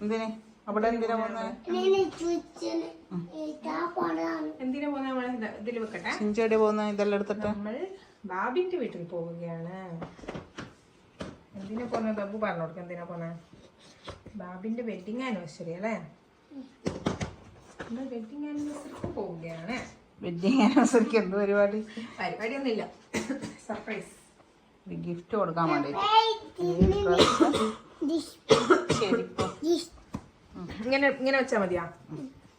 എന്തിന്? അവിടെ എന്തിനാ പോകുന്നത് പോകുന്ന ചിഞ്ചടി പോകുന്നത് ഇതെല്ലാം എടുത്തിട്ട്. നമ്മൾ ബാബിന്റെ വീട്ടിൽ പോവുകയാണ്. എന്തിനാ പോന്നെ? ബബു പറഞ്ഞു കൊടുക്ക എന്തിനാ പോന്നെ? ബാബിന്റെ വെഡിങ് ആനിവേഴ്സറി അല്ലേ? വെഡിങ് ആനിവേഴ്സറിക്ക് പോവുകയാണ്. വെഡിങ് ആനിവേഴ്സറിക്ക് എന്ത് പരിപാടി? പരിപാടിയൊന്നുമില്ല. സർപ്രൈസ് ഒരു ഗിഫ്റ്റ് കൊടുക്കാൻ വേണ്ടി ഇങ്ങനെ ഇങ്ങനെ വെച്ചാ മതിയാ?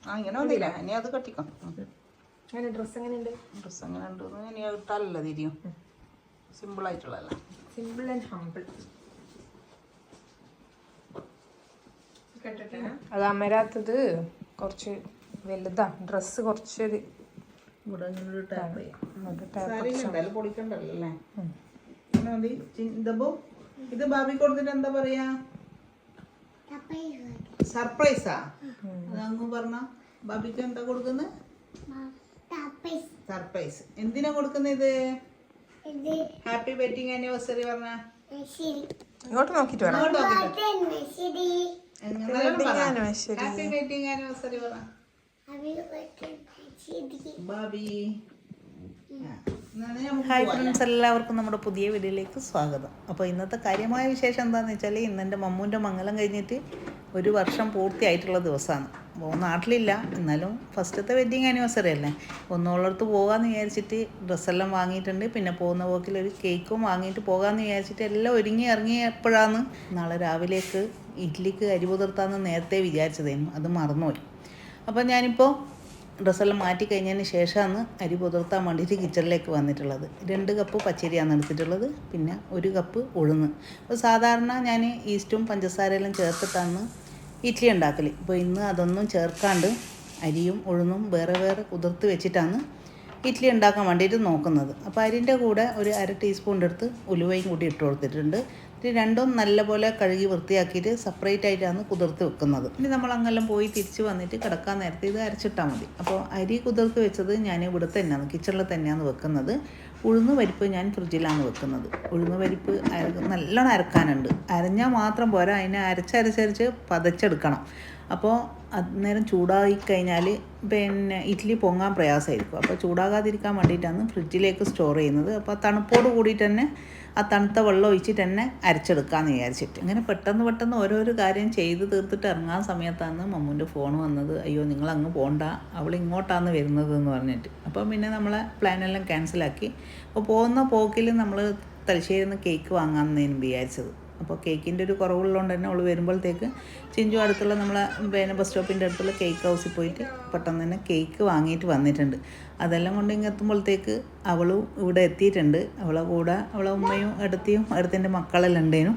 ആ ഇങ്ങനെ ഒന്നുമില്ല ഇനി അത് കട്ടിക്കാം. അങ്ങനെ ഡ്രസ്സ് എങ്ങനെയുണ്ട്? ഡ്രസ് എങ്ങനെ ഉണ്ട് ഇനി ഇട്ടാലല്ല തിരിയും. സിമ്പിൾ ആയിട്ടുള്ളതല്ല. സിമ്പിൾ ആൻഡ് ഹമ്പിൾ അത് അമരാത്തത് കുറച്ച് വലുതാ. ഡ്രസ്സ് കുറച്ച് പൊളിക്കണ്ടല്ലോ അല്ലേ? ഇത് ബാബി കൊടുത്തിട്ട് എന്താ പറയാ? സർപ്രൈസാ? അതങ്ങ് പറഞ്ഞ. ബാബിക്ക് എന്താ കൊടുക്കുന്നത് സർപ്രൈസ്. എന്തിനാ കൊടുക്കുന്നത് ഇത്? ഇത് ഹാപ്പി വെഡിങ് ആനിവേഴ്സറി പറഞ്ഞ. ഇങ്ങോട്ട് നോക്കിട്ട് വേണം. ഹാപ്പി വെഡിങ് ആനിവേഴ്സറി പറ? ബാബി. ഹായ് ഫ്രണ്ട്സ് എല്ലാവർക്കും നമ്മുടെ പുതിയ വീഡിയോയിലേക്ക് സ്വാഗതം. അപ്പോൾ ഇന്നത്തെ കാര്യമായ വിശേഷം എന്താണെന്ന് വെച്ചാൽ ഇന്ന് എന്റെ മമ്മൂന്റെ മംഗലം കഴിഞ്ഞിട്ട് ഒരു വർഷം പൂർത്തിയായിട്ടുള്ള ദിവസമാണ്. അപ്പോൾ നാട്ടിലില്ല. എന്നാലും ഫസ്റ്റത്തെ വെഡ്ഡിങ് ആനിവേഴ്സറി അല്ലേ? ഒന്നുള്ളടത്ത് പോകാമെന്ന് വിചാരിച്ചിട്ട് ഡ്രസ്സെല്ലാം വാങ്ങിയിട്ടുണ്ട്. പിന്നെ പോകുന്ന പോക്കിൽ ഒരു കേക്കും വാങ്ങിയിട്ട് പോകാമെന്ന് വിചാരിച്ചിട്ട് എല്ലാം ഒരുങ്ങി ഇറങ്ങിയപ്പോഴാണ് നാളെ രാവിലേക്ക് ഇഡ്ലിക്ക് അരി പുതിർത്താന്ന് നേരത്തെ വിചാരിച്ചതായിരുന്നു അത് മറന്നുപോയി. അപ്പോൾ ഞാനിപ്പോൾ ഡ്രസ്സെല്ലാം മാറ്റി കഴിഞ്ഞതിന് ശേഷമാണ് അരി പുതിർത്താൻ വേണ്ടിയിട്ട് കിച്ചണിലേക്ക് വന്നിട്ടുള്ളത്. രണ്ട് കപ്പ് പച്ചരിയാണ് എടുത്തിട്ടുള്ളത്. പിന്നെ ഒരു കപ്പ് ഉഴുന്ന്. അപ്പോൾ സാധാരണ ഞാൻ ഈസ്റ്റും പഞ്ചസാരയെല്ലാം ചേർത്തിട്ടാണ് ഇഡ്ഡലി ഉണ്ടാക്കൽ ഇപ്പോൾ ഇന്ന് അതൊന്നും ചേർക്കാണ്ട് അരിയും ഉഴുന്നും വേറെ വേറെ കുതിർത്ത് വെച്ചിട്ടാണ് ഇഡ്ഡലി ഉണ്ടാക്കാൻ വേണ്ടിയിട്ട് നോക്കുന്നത്. അപ്പോൾ അരിന്റെ കൂടെ ഒരു അര ടീസ്പൂൺ എടുത്ത് ഉലുവയും കൂടി ഇട്ട് കൊടുത്തിട്ടുണ്ട്. ഇത് രണ്ടും നല്ലപോലെ കഴുകി വൃത്തിയാക്കിയിട്ട് സെപ്പറേറ്റ് ആയിട്ടാണ് കുതിർത്ത് വെക്കുന്നത്. ഇനി നമ്മൾ അങ്ങെല്ലാം പോയി തിരിച്ച് വന്നിട്ട് കിടക്കാൻ നേരത്തെ ഇത് അരച്ചിട്ടാൽ മതി. അപ്പോൾ അരി കുതിർത്ത് വെച്ചത് ഞാൻ ഇവിടെ തന്നെയാണ് കിച്ചണിൽ തന്നെയാണ് വെക്കുന്നത്. ഉഴുന്ന് പരിപ്പ് ഞാൻ ഫ്രിഡ്ജിലാണ് വെക്കുന്നത്. ഉഴുന്ന് പരിപ്പ് അര നല്ലോണം അരക്കാനുണ്ട്. അരഞ്ഞാൽ മാത്രം പോരാ അതിനെ അരച്ചരച്ചരച്ച് പതച്ചെടുക്കണം. അപ്പോൾ അന്നേരം ചൂടായി കഴിഞ്ഞാൽ പിന്നെ ഇഡ്ഡലി പൊങ്ങാൻ പ്രയാസമായിരിക്കും. അപ്പോൾ ചൂടാകാതിരിക്കാൻ വേണ്ടിയിട്ടാണ് ഫ്രിഡ്ജിലേക്ക് സ്റ്റോർ ചെയ്യുന്നത്. അപ്പോൾ തണുപ്പോട് കൂടിയിട്ട് തന്നെ ആ തണുത്ത വെള്ളം ഒഴിച്ചിട്ട് തന്നെ അരച്ചെടുക്കാമെന്ന് വിചാരിച്ചിട്ട്. അങ്ങനെ പെട്ടെന്ന് പെട്ടെന്ന് ഓരോരോ കാര്യം ചെയ്ത് തീർത്തിട്ട് ഇറങ്ങാൻ സമയത്താണ് മമ്മൂന്റെ ഫോൺ വന്നത്. അയ്യോ നിങ്ങൾ അങ്ങ് പോണ്ട. അവൾ ഇങ്ങോട്ടാണ് വരുന്നത് എന്ന് പറഞ്ഞിട്ട്. അപ്പോൾ പിന്നെ നമ്മളെ പ്ലാനെല്ലാം ക്യാൻസലാക്കി അപ്പോൾ പോകുന്ന പോക്കിൽ നമ്മൾ തലശ്ശേരിന്ന് കേക്ക് വാങ്ങാമെന്നേനും വിചാരിച്ചത്. അപ്പോൾ കേക്കിന്റെ ഒരു കുറവുള്ളതുകൊണ്ട് തന്നെ അവൾ വരുമ്പോഴത്തേക്ക് ചിഞ്ചു അടുത്തുള്ള നമ്മളെ പിന്നെ ബസ് സ്റ്റോപ്പിന്റെ അടുത്തുള്ള കേക്ക് ഹൗസിൽ പോയിട്ട് പെട്ടെന്ന് തന്നെ കേക്ക് വാങ്ങിയിട്ട് വന്നിട്ടുണ്ട്. അതെല്ലാം കൊണ്ട് ഇങ്ങ് എത്തുമ്പോഴത്തേക്ക് അവളും ഇവിടെ എത്തിയിട്ടുണ്ട്. അവളെ കൂടെ അവളെ ഉമ്മയും എടുത്തിയും എടുത്തിന്റെ മക്കളെല്ലാം ഉണ്ടേനും.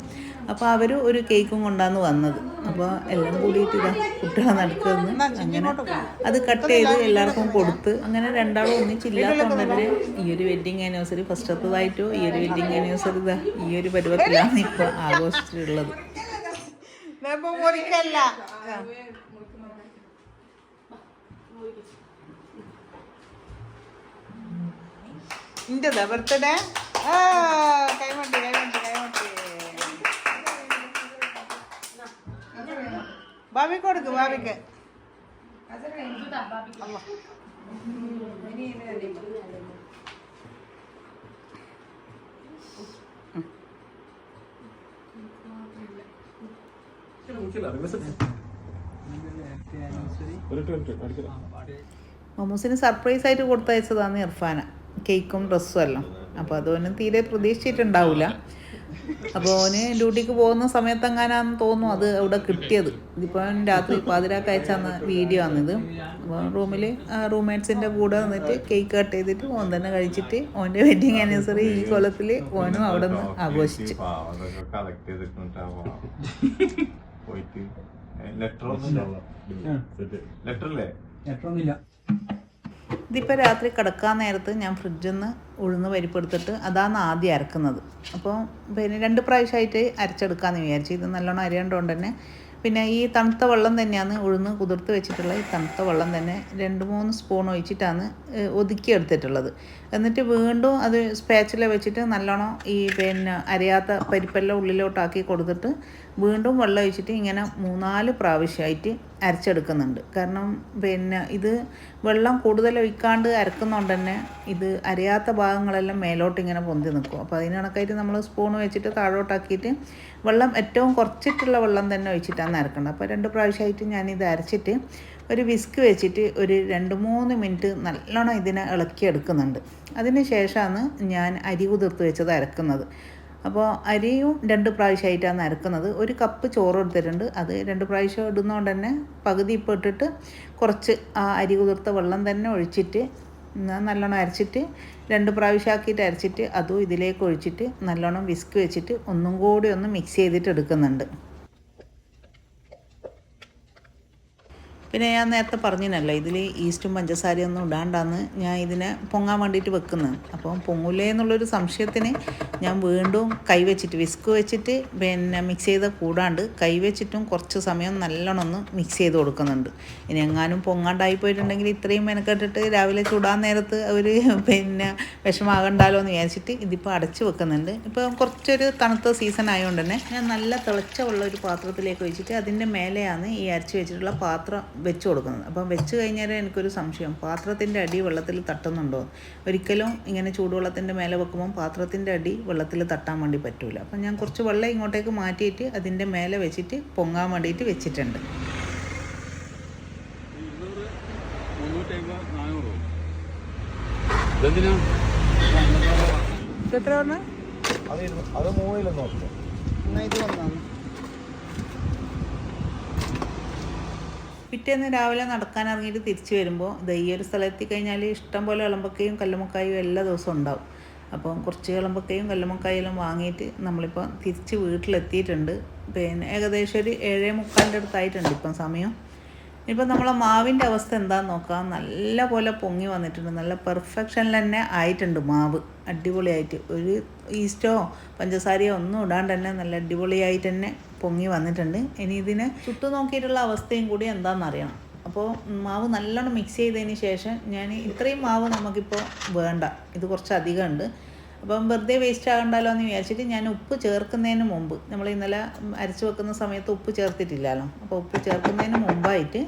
അപ്പോൾ അവർ ഒരു കേക്കും കൊണ്ടാണ് വന്നത്. അപ്പോൾ എല്ലാം കൂടിയിട്ട് ഇതാ കുട്ടികളെ നടക്കുന്നു. അങ്ങനെ അത് കട്ട് ചെയ്ത് എല്ലാവർക്കും കൊടുത്ത് അങ്ങനെ രണ്ടാളും ഒന്നിച്ചില്ലാത്തതുകൊണ്ട് തന്നെ ഈ ഒരു വെഡ്ഡിങ് ആനിവേഴ്സറി ഫസ്റ്റത്തതായിട്ടോ ഈ ഒരു വെഡ്ഡിങ് ആനിവേഴ്സറി ഇതാ ഈ ഒരു പരുവത്തിലാണ് ഇപ്പോൾ ആഘോഷിച്ചിട്ടുള്ളത്. ഇന്റതാ ബർത്ത്ഡേ കൈമട്ടി ഭാവി കൊടുക്ക് ഭാവിക്ക് സർപ്രൈസ് ആയിട്ട് കൊടുത്തയച്ചതാണ് ഇർഫാന. കേക്കും ഡ്രസ്സും എല്ലാം. അപ്പോൾ അതൊന്നും തീരെ പ്രതീക്ഷിച്ചിട്ടുണ്ടാവില്ല അപ്പോൾ ഓന് ഡ്യൂട്ടിക്ക് പോകുന്ന സമയത്തെങ്ങാനാന്ന് തോന്നുന്നു അത് അവിടെ കിട്ടിയത്. ഇതിപ്പോൾ രാത്രി പാതിരാക്ക് അയച്ചാന്ന് വീഡിയോ ആണിത്. അപ്പോൾ റൂമിൽ റൂംമേറ്റ്സിന്റെ കൂടെ വന്നിട്ട് കേക്ക് കട്ട് ചെയ്തിട്ട് ഓൻ തന്നെ കഴിച്ചിട്ട് ഓന്റെ വെഡിങ് ആനിവേഴ്സറി ഈ കൊലത്തിൽ ഓനും അവിടെ നിന്ന് ആഘോഷിച്ചു. കളക്ട് ഒന്നും ലെറ്റർ ഒന്നും ലെറ്റർ ഒന്നുമില്ല. ലെറ്ററൊന്നുമില്ല ഇതിപ്പോൾ രാത്രി കിടക്കാൻ നേരത്ത് ഞാൻ ഫ്രിഡ്ജിൽ നിന്ന് ഉഴുന്ന് പരിപ്പെടുത്തിട്ട് അതാണ് ആദ്യം അരക്കുന്നത്. അപ്പോൾ പിന്നെ രണ്ട് പ്രാവശ്യമായിട്ട് അരച്ചെടുക്കാമെന്ന് വിചാരിച്ചു. ഇത് നല്ലോണം അരിയതുകൊണ്ട് തന്നെ പിന്നെ ഈ തണുത്ത വെള്ളം തന്നെയാണ് ഉഴുന്ന് കുതിർത്ത് വെച്ചിട്ടുള്ള ഈ തണുത്ത വെള്ളം തന്നെ രണ്ട് മൂന്ന് സ്പൂൺ ഒഴിച്ചിട്ടാണ് ഒതുക്കി എടുത്തിട്ടുള്ളത്. എന്നിട്ട് വീണ്ടും അത് സ്പാച്ചില വെച്ചിട്ട് നല്ലോണം ഈ പിന്നെ അരയാത്ത പരിപ്പെല്ലാം ഉള്ളിലോട്ടാക്കി കൊടുത്തിട്ട് വീണ്ടും വെള്ളം ഒഴിച്ചിട്ട് ഇങ്ങനെ മൂന്നാൽ പ്രാവശ്യമായിട്ട് അരച്ചെടുക്കുന്നുണ്ട്. കാരണം പിന്നെ ഇത് വെള്ളം കൂടുതൽ ഒഴിക്കാണ്ട് അരക്കുന്നതുകൊണ്ട് തന്നെ ഇത് അരയാത്ത ഭാഗങ്ങളെല്ലാം മേലോട്ട് ഇങ്ങനെ പൊന്തി നിൽക്കും അപ്പോൾ അതിന് കണക്കായിട്ട് നമ്മൾ സ്പൂൺ വെച്ചിട്ട് താഴോട്ടാക്കിയിട്ട് വെള്ളം ഏറ്റവും കുറച്ചിട്ടുള്ള വെള്ളം തന്നെ ഒഴിച്ചിട്ടാണ് അരക്കേണ്ടത് അപ്പോൾ രണ്ട് പ്രാവശ്യമായിട്ട് ഞാനിത് അരച്ചിട്ട് ഒരു വിസ്ക് വെച്ചിട്ട് ഒരു രണ്ട് മൂന്ന് മിനിറ്റ് നല്ലോണം ഇതിനെ ഇളക്കി എടുക്കുന്നുണ്ട് അതിന് ശേഷമാണ് ഞാൻ അരി കുതിർത്ത് വെച്ചത് അരക്കുന്നത്. അപ്പോൾ അരിയും രണ്ട് പ്രാവശ്യമായിട്ടാണ് അരക്കുന്നത്. ഒരു കപ്പ് ചോറ് എടുത്തിട്ടുണ്ട് അത് രണ്ട് പ്രാവശ്യം ഇടുന്നതുകൊണ്ട് തന്നെ പകുതി ഇപ്പോൾ ഇട്ടിട്ട് കുറച്ച് ആ അരി കുതിർത്ത വെള്ളം തന്നെ ഒഴിച്ചിട്ട് നല്ലോണം അരച്ചിട്ട് രണ്ട് പ്രാവശ്യമാക്കിയിട്ട് അരച്ചിട്ട് അതും ഇതിലേക്ക് ഒഴിച്ചിട്ട് നല്ലോണം വിസ്ക് വെച്ചിട്ട് ഒന്നും കൂടി ഒന്ന് മിക്സ് ചെയ്തിട്ട് എടുക്കുന്നുണ്ട്. പിന്നെ ഞാൻ നേരത്തെ പറഞ്ഞിനല്ലോ ഇതിൽ ഈസ്റ്റും പഞ്ചസാരയും ഒന്നും ഇടാണ്ടാന്ന് ഞാൻ ഇതിനെ പൊങ്ങാൻ വേണ്ടിയിട്ട് വെക്കുന്നത് അപ്പം പൊങ്ങൂലേ എന്നുള്ളൊരു സംശയത്തിന് ഞാൻ വീണ്ടും കൈ വെച്ചിട്ട് വിസ്ക് വെച്ചിട്ട് പിന്നെ മിക്സ് ചെയ്ത് കൂടാണ്ട് കൈ വെച്ചിട്ടും കുറച്ച് സമയം നല്ലോണം ഒന്ന് മിക്സ് ചെയ്ത് കൊടുക്കുന്നുണ്ട്. ഇനി എങ്ങാനും പൊങ്ങാണ്ടായി പോയിട്ടുണ്ടെങ്കിൽ ഇത്രയും മെനക്കെട്ടിട്ട് രാവിലെ ചൂടാൻ നേരത്ത് അവർ പിന്നെ വിഷമാകണ്ടല്ലോ എന്ന് വിചാരിച്ചിട്ട് ഇതിപ്പോൾ അടച്ച് വെക്കുന്നുണ്ട്. ഇപ്പോൾ കുറച്ചൊരു തണുത്ത സീസൺ ആയതുകൊണ്ട് തന്നെ ഞാൻ നല്ല തിളച്ച ഉള്ള ഒരു പാത്രത്തിലേക്ക് വെച്ചിട്ട് അതിന്റെ മേലെയാണ് ഈ അരച്ച് വെച്ചിട്ടുള്ള പാത്രം വെച്ച് കൊടുക്കുന്നത്. അപ്പം വെച്ച് കഴിഞ്ഞാൽ എനിക്കൊരു സംശയം. പാത്രത്തിന്റെ അടി വെള്ളത്തിൽ തട്ടുന്നുണ്ടോ? ഒരിക്കലും ഇങ്ങനെ ചൂടുവെള്ളത്തിന്റെ മേലെ വെക്കുമ്പോൾ പാത്രത്തിന്റെ അടി വെള്ളത്തിൽ തട്ടാൻ വേണ്ടി പറ്റൂല. അപ്പം ഞാൻ കുറച്ച് വെള്ളം ഇങ്ങോട്ടേക്ക് മാറ്റിയിട്ട് അതിന്റെ മേലെ വെച്ചിട്ട് പൊങ്ങാൻ വേണ്ടിയിട്ട് വെച്ചിട്ടുണ്ട്. എത്ര പറഞ്ഞ? അത് മൂന്നിലൊന്നും നോക്കില്ല ഇത് വന്നാണ് പിറ്റേന്ന് രാവിലെ നടക്കാൻ ഇറങ്ങിയിട്ട് തിരിച്ചു വരുമ്പോൾ ദയ്യൊരു ഒരു സ്ഥലത്തി കഴിഞ്ഞാൽ ഇഷ്ടം പോലെ ഇളമ്പക്കയും കല്ലുമക്കായും എല്ലാ ദിവസവും ഉണ്ടാവും. അപ്പം കുറച്ച് ഇളമ്പക്കയും കല്ലുമക്കായും എല്ലാം വാങ്ങിയിട്ട് നമ്മളിപ്പോൾ തിരിച്ച് വീട്ടിലെത്തിയിട്ടുണ്ട്. പിന്നെ ഏകദേശം ഒരു ഏഴേ മുക്കാലിന്റെ അടുത്തായിട്ടുണ്ട് ഇപ്പം സമയം. ഇപ്പം നമ്മളെ മാവിന്റെ അവസ്ഥ എന്താണെന്ന് നോക്കാം. നല്ല പോലെ പൊങ്ങി വന്നിട്ടുണ്ട്. നല്ല പെർഫെക്ഷനിൽ തന്നെ ആയിട്ടുണ്ട് മാവ്. അടിപൊളിയായിട്ട്. ഒരു ഈസ്റ്റോ പഞ്ചസാരയോ ഒന്നും ഇടാണ്ട് തന്നെ നല്ല അടിപൊളിയായിട്ട് തന്നെ പൊങ്ങി വന്നിട്ടുണ്ട്. ഇനി ഇതിനെ ചുട്ടു നോക്കിയിട്ടുള്ള അവസ്ഥയും കൂടി എന്താണെന്നറിയണം. അപ്പോൾ മാവ് നല്ലോണം മിക്സ് ചെയ്തതിന് ശേഷം ഞാൻ ഇത്രയും മാവ് നമുക്കിപ്പോൾ വേണ്ട. ഇത് കുറച്ച് അധികം ഉണ്ട്. അപ്പം വെറുതെ വേസ്റ്റ് ആകണ്ടല്ലോ എന്ന് വിചാരിച്ചിട്ട് ഞാൻ ഉപ്പ് ചേർക്കുന്നതിന് മുമ്പ് നമ്മൾ ഇന്നലെ അരച്ച് വെക്കുന്ന സമയത്ത് ഉപ്പ് ചേർത്തിട്ടില്ലല്ലോ. അപ്പോൾ ഉപ്പ് ചേർക്കുന്നതിന് മുമ്പായിട്ട്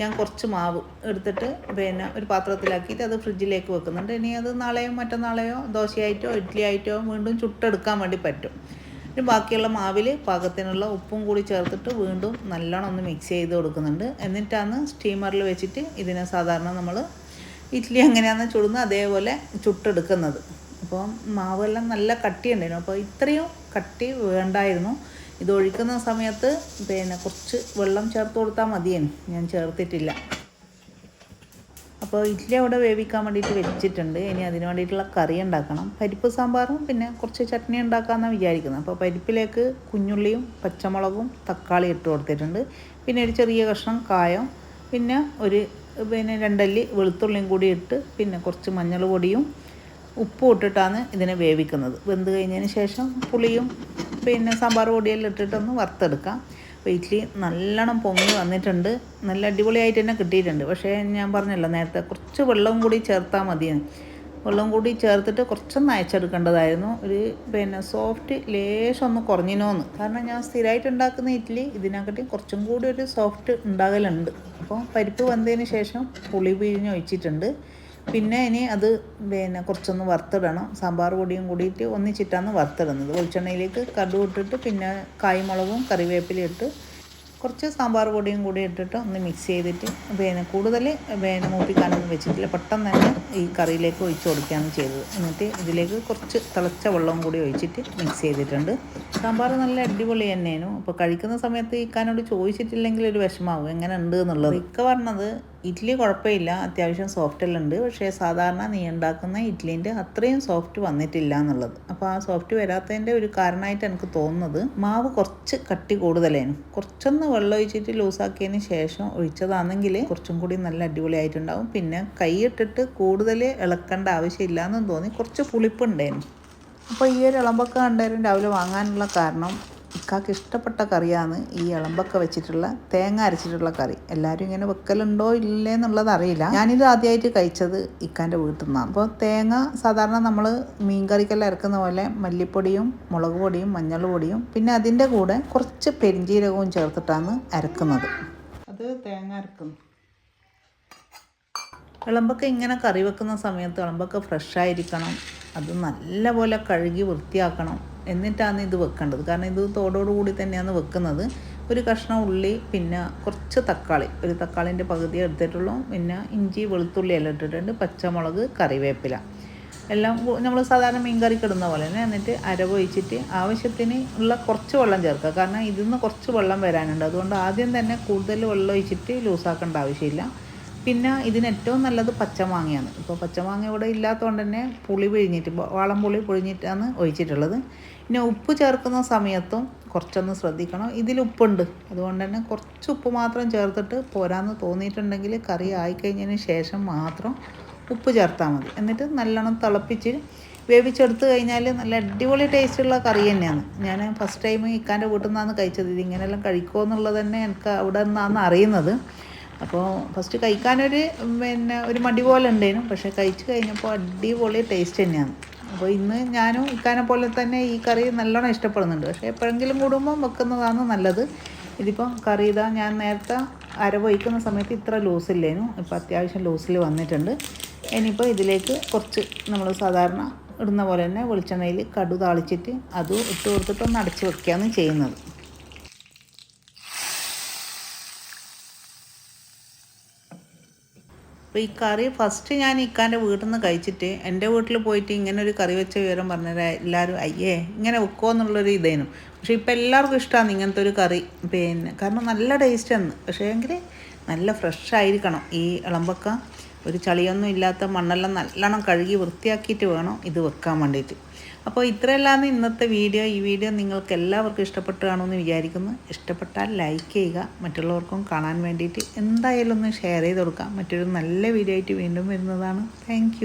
ഞാൻ കുറച്ച് മാവ് എടുത്തിട്ട് പിന്നെ ഒരു പാത്രത്തിലാക്കിയിട്ട് അത് ഫ്രിഡ്ജിലേക്ക് വെക്കുന്നുണ്ട്. ഇനി അത് നാളെയോ മറ്റന്നാളെയോ ദോശയായിട്ടോ ഇഡ്ഡലി ആയിട്ടോ വീണ്ടും ചുട്ടെടുക്കാൻ വേണ്ടി പറ്റും. ഇനി ബാക്കിയുള്ള മാവിൽ പാകത്തിനുള്ള ഉപ്പും കൂടി ചേർത്തിട്ട് വീണ്ടും നല്ലോണം ഒന്ന് മിക്സ് ചെയ്ത് കൊടുക്കുന്നുണ്ട്. എന്നിട്ടാണ് സ്റ്റീമറിൽ വെച്ചിട്ട് ഇതിനെ സാധാരണ നമ്മൾ ഇഡ്ഡലി എങ്ങനെയാണ് ചുടുന്നത് അതേപോലെ ചുട്ടെടുക്കുന്നത്. അപ്പോൾ മാവെല്ലാം നല്ല കട്ടിയുണ്ടായിരുന്നു. അപ്പോൾ ഇത്രയും കട്ടി വേണ്ടായിരുന്നു. ഇത് ഒഴിക്കുന്ന സമയത്ത് പിന്നെ കുറച്ച് വെള്ളം ചേർത്ത് കൊടുത്താൽ മതിയേനു ഞാൻ ചേർത്തിട്ടില്ല. അപ്പോൾ ഇഡ്ഡലി അവിടെ വേവിക്കാൻ വേണ്ടിയിട്ട് വെച്ചിട്ടുണ്ട്. ഇനി അതിന് വേണ്ടിയിട്ടുള്ള കറി ഉണ്ടാക്കണം. പരിപ്പ് സാമ്പാറും പിന്നെ കുറച്ച് ചട്നി ഉണ്ടാക്കാമെന്നാണ് വിചാരിക്കുന്നത്. അപ്പോൾ പരിപ്പിലേക്ക് കുഞ്ഞുള്ളിയും പച്ചമുളകും തക്കാളി ഇട്ട് കൊടുത്തിട്ടുണ്ട്. പിന്നെ ഒരു ചെറിയ കഷ്ണം കായം പിന്നെ ഒരു പിന്നെ രണ്ടല്ലി വെളുത്തുള്ളിയും കൂടി ഇട്ട് പിന്നെ കുറച്ച് മഞ്ഞൾ പൊടിയും ഉപ്പും ഇട്ടിട്ടാണ് ഇതിനെ വേവിക്കുന്നത്. വെന്ത് കഴിഞ്ഞതിന് ശേഷം പുളിയും പിന്നെ സാമ്പാർ പൊടിയെല്ലാം ഇട്ടിട്ടൊന്ന് വറുത്തെടുക്കാം. അപ്പോൾ ഇഡ്ഡലി നല്ലോണം പൊങ്ങി വന്നിട്ടുണ്ട്. നല്ല അടിപൊളിയായിട്ട് തന്നെ കിട്ടിയിട്ടുണ്ട്. പക്ഷേ ഞാൻ പറഞ്ഞല്ലോ നേരത്തെ കുറച്ച് വെള്ളം കൂടി ചേർത്താൽ മതിയെന്ന്. വെള്ളം കൂടി ചേർത്തിട്ട് കുറച്ചൊന്ന് അയച്ചെടുക്കേണ്ടതായിരുന്നു. ഒരു പിന്നെ സോഫ്റ്റ് ലേശം ഒന്ന് കുറഞ്ഞിനോന്ന്. കാരണം ഞാൻ സ്ഥിരമായിട്ട് ഉണ്ടാക്കുന്ന ഇഡ്ഡലി ഇതിനെക്കാട്ടി കുറച്ചും കൂടി ഒരു സോഫ്റ്റ് ഉണ്ടാകലുണ്ട്. അപ്പോൾ പരിപ്പ് വന്നതിന് ശേഷം പുളി പിഴിഞ്ഞ് ഒഴിച്ചിട്ടുണ്ട്. പിന്നെ ഇനി അത് പിന്നെ കുറച്ചൊന്ന് വറുത്തിടണം. സാമ്പാർ പൊടിയും കൂടിയിട്ട് ഒന്നിച്ചിട്ടാണ് വറുത്തിടുന്നത്. വെളിച്ചെണ്ണയിലേക്ക് കടുക് ഇട്ടിട്ട് പിന്നെ കായ്മുളകും കറിവേപ്പിലയും ഇട്ട് കുറച്ച് സാമ്പാർ പൊടിയും കൂടി ഇട്ടിട്ട് ഒന്ന് മിക്സ് ചെയ്തിട്ട് പിന്നെ കൂടുതൽ പിന്നെ മൂപ്പിക്കാനൊന്നും വെച്ചിട്ടില്ല. പെട്ടെന്ന് തന്നെ ഈ കറിയിലേക്ക് ഒഴിച്ച് കൊടുക്കുകയാണ് ചെയ്തത്. എന്നിട്ട് ഇതിലേക്ക് കുറച്ച് തിളച്ച വെള്ളവും കൂടി ഒഴിച്ചിട്ട് മിക്സ് ചെയ്തിട്ടുണ്ട്. സാമ്പാർ നല്ല അടിപൊളി തന്നെയാണ്. അപ്പോൾ കഴിക്കുന്ന സമയത്ത് ഇക്കാനോട് ചോദിച്ചിട്ടില്ലെങ്കിൽ ഒരു വിഷമാവും എങ്ങനെ ഉണ്ട് എന്നുള്ളത്. ഇക്ക പറഞ്ഞത് ഇഡ്ഡലി കുഴപ്പമില്ല. അത്യാവശ്യം സോഫ്റ്റ് എല്ലാം ഉണ്ട്. പക്ഷേ സാധാരണ നീ ഉണ്ടാക്കുന്ന ഇഡ്ഡലീന്റെ അത്രയും സോഫ്റ്റ് വന്നിട്ടില്ല എന്നുള്ളത്. അപ്പോൾ ആ സോഫ്റ്റ് വരാത്തതിന്റെ ഒരു കാരണമായിട്ട് എനിക്ക് തോന്നുന്നത്. മാവ് കുറച്ച് കട്ടി കൂടുതലായിരുന്നു. കുറച്ചൊന്ന് വെള്ളം ഒഴിച്ചിട്ട് ലൂസാക്കിയതിന് ശേഷം ഒഴിച്ചതാണെങ്കിൽ കുറച്ചും കൂടി നല്ല അടിപൊളിയായിട്ടുണ്ടാവും. പിന്നെ കൈയിട്ടിട്ട് കൂടുതൽ ഇളക്കേണ്ട ആവശ്യമില്ല എന്നും തോന്നി കുറച്ച് പുളിപ്പുണ്ടായിരുന്നു അപ്പോൾ ഈ ഒരു ഇളമ്പൊക്കെ കണ്ടാലും രാവിലെ വാങ്ങാനുള്ള കാരണം ഇക്കാക്ക് ഇഷ്ടപ്പെട്ട കറിയാണ് ഈ ഇളമ്പൊക്കെ വെച്ചിട്ടുള്ള തേങ്ങ അരച്ചിട്ടുള്ള കറി. എല്ലാവരും ഇങ്ങനെ വെക്കലുണ്ടോ ഇല്ലേ എന്നുള്ളത് അറിയില്ല. ഞാനിത് ആദ്യമായിട്ട് കഴിച്ചത് ഇക്കാന്റെ വീട്ടിൽ നിന്നാണ്. അപ്പോൾ തേങ്ങ സാധാരണ നമ്മൾ മീൻ കറിക്കെല്ലാം ഇറക്കുന്ന പോലെ മല്ലിപ്പൊടിയും മുളക് പൊടിയും മഞ്ഞൾ പൊടിയും പിന്നെ അതിന്റെ കൂടെ കുറച്ച് പെരിഞ്ചീരകവും ചേർത്തിട്ടാണ് അരക്കുന്നത്. അത് തേങ്ങ അരക്കുന്നു. ഇളമ്പൊക്കെ ഇങ്ങനെ കറി വെക്കുന്ന സമയത്ത് വിളമ്പൊക്കെ ഫ്രഷ് ആയിരിക്കണം. അത് നല്ലപോലെ കഴുകി വൃത്തിയാക്കണം. എന്നിട്ടാണ് ഇത് വെക്കേണ്ടത്. കാരണം ഇത് തോടോട് കൂടി തന്നെയാണ് വെക്കുന്നത്. ഒരു കഷ്ണം ഉള്ളി പിന്നെ കുറച്ച് തക്കാളി. ഒരു തക്കാളിന്റെ പകുതി എടുത്തിട്ടുള്ളൂ. പിന്നെ ഇഞ്ചി വെളുത്തുള്ളി എല്ലാം ഇട്ടിട്ടുണ്ട്. പച്ചമുളക് കറിവേപ്പില. എല്ലാം നമ്മൾ സാധാരണ മീൻ കറിക്ക് ഇടുന്ന പോലെ തന്നെ എന്നിട്ട് അരവൊഴിച്ചിട്ട് ആവശ്യത്തിന് ഉള്ള കുറച്ച് വെള്ളം ചേർക്കുക. കാരണം ഇതിൽ നിന്ന് കുറച്ച് വെള്ളം വരാനുണ്ട്. അതുകൊണ്ട് ആദ്യം തന്നെ കൂടുതൽ വെള്ളം ഒഴിച്ചിട്ട് ലൂസാക്കേണ്ട ആവശ്യമില്ല. പിന്നെ ഇതിന് ഏറ്റവും നല്ലത് പച്ചമാങ്ങയാണ്. ഇപ്പോൾ പച്ചമാങ്ങ ഇവിടെ ഇല്ലാത്തതുകൊണ്ട് തന്നെ പുളി പിഴിഞ്ഞിട്ട് വാളം പുളി പിഴിഞ്ഞിട്ടാണ് ഒഴിച്ചിട്ടുള്ളത്. പിന്നെ ഉപ്പ് ചേർക്കുന്ന സമയത്തും കുറച്ചൊന്ന് ശ്രദ്ധിക്കണം. ഇതിൽ ഉപ്പുണ്ട്. അതുകൊണ്ട് തന്നെ കുറച്ച് ഉപ്പ് മാത്രം ചേർത്തിട്ട് പോരാന്ന് തോന്നിയിട്ടുണ്ടെങ്കിൽ കറി ആയിക്കഴിഞ്ഞതിന് ശേഷം മാത്രം ഉപ്പ് ചേർത്താൽ മതി. എന്നിട്ട് നല്ലോണം തിളപ്പിച്ച് വേവിച്ചെടുത്ത് കഴിഞ്ഞാൽ നല്ല അടിപൊളി ടേസ്റ്റുള്ള കറി തന്നെയാണ്. ഞാൻ ഫസ്റ്റ് ടൈം ഇക്കാന്റെ വീട്ടിൽ നിന്നാണ് കഴിച്ചത്. ഇത് ഇങ്ങനെയെല്ലാം കഴിക്കുമോ എന്നുള്ളത് തന്നെ എനിക്ക് അവിടെ നിന്നാണ് അറിയുന്നത്. അപ്പോൾ ഫസ്റ്റ് കഴിക്കാനൊരു പിന്നെ ഒരു മടി പോലെ ഉണ്ടായിരുന്നു. പക്ഷേ കഴിച്ച് കഴിഞ്ഞപ്പോൾ അടിപൊളി ടേസ്റ്റ് തന്നെയാണ്. അപ്പോൾ ഇന്ന് ഞാനും ഇക്കാനെ പോലെ തന്നെ ഈ കറി നല്ലോണം ഇഷ്ടപ്പെടുന്നുണ്ട്. പക്ഷേ എപ്പോഴെങ്കിലും കൂടുമ്പോൾ വെക്കുന്നതാണ് നല്ലത്. ഇതിപ്പം കറി ഇതാ ഞാൻ നേരത്തെ അരവൊഴിക്കുന്ന സമയത്ത് ഇത്ര ലൂസില്ലേനു ഇപ്പോൾ അത്യാവശ്യം ലൂസിൽ വന്നിട്ടുണ്ട്. ഇനിയിപ്പോൾ ഇതിലേക്ക് കുറച്ച് നമ്മൾ സാധാരണ ഇടുന്ന പോലെ തന്നെ വെളിച്ചെണ്ണയിൽ കടു താളിച്ചിട്ട് അതും ഇട്ട് കൊടുത്തിട്ടൊന്ന് അടച്ച് വെക്കുകയാണ് ചെയ്യുന്നത്. അപ്പോൾ ഈ കറി ഫസ്റ്റ് ഞാൻ ഇക്കാന്റെ വീട്ടിൽ നിന്ന് കഴിച്ചിട്ട് എന്റെ വീട്ടിൽ പോയിട്ട് ഇങ്ങനെ ഒരു കറി വെച്ച വിവരം പറഞ്ഞാൽ എല്ലാവരും അയ്യേ ഇങ്ങനെ വെക്കുമോ എന്നുള്ളൊരു ഇതേനു. പക്ഷേ ഇപ്പോൾ എല്ലാവർക്കും ഇഷ്ടമാണ് ഇങ്ങനത്തെ ഒരു കറി. പിന്നെ കാരണം നല്ല ടേസ്റ്റ് ആണ്. പക്ഷേ എങ്കിൽ നല്ല ഫ്രഷ് ആയിരിക്കണം ഈ ഇളമ്പക്ക ഒരു ചളിയൊന്നും ഇല്ലാത്ത മണ്ണെല്ലാം നല്ലോണം കഴുകി വൃത്തിയാക്കിയിട്ട് വേണം ഇത് വെക്കാൻ വേണ്ടിയിട്ട്. അപ്പോൾ ഇത്രയെല്ലാം ഇന്നത്തെ വീഡിയോ ഈ വീഡിയോ നിങ്ങൾക്ക് എല്ലാവർക്കും ഇഷ്ടപ്പെട്ടു കാണുമെന്ന് വിചാരിക്കുന്നു. ഇഷ്ടപ്പെട്ടാൽ ലൈക്ക് ചെയ്യുക മറ്റുള്ളവർക്കും കാണാൻ വേണ്ടിയിട്ട് എന്തായാലും ഒന്ന് ഷെയർ ചെയ്ത് കൊടുക്കാം. മറ്റൊരു നല്ല വീഡിയോ ആയിട്ട് വീണ്ടും വരുന്നതാണ്. താങ്ക്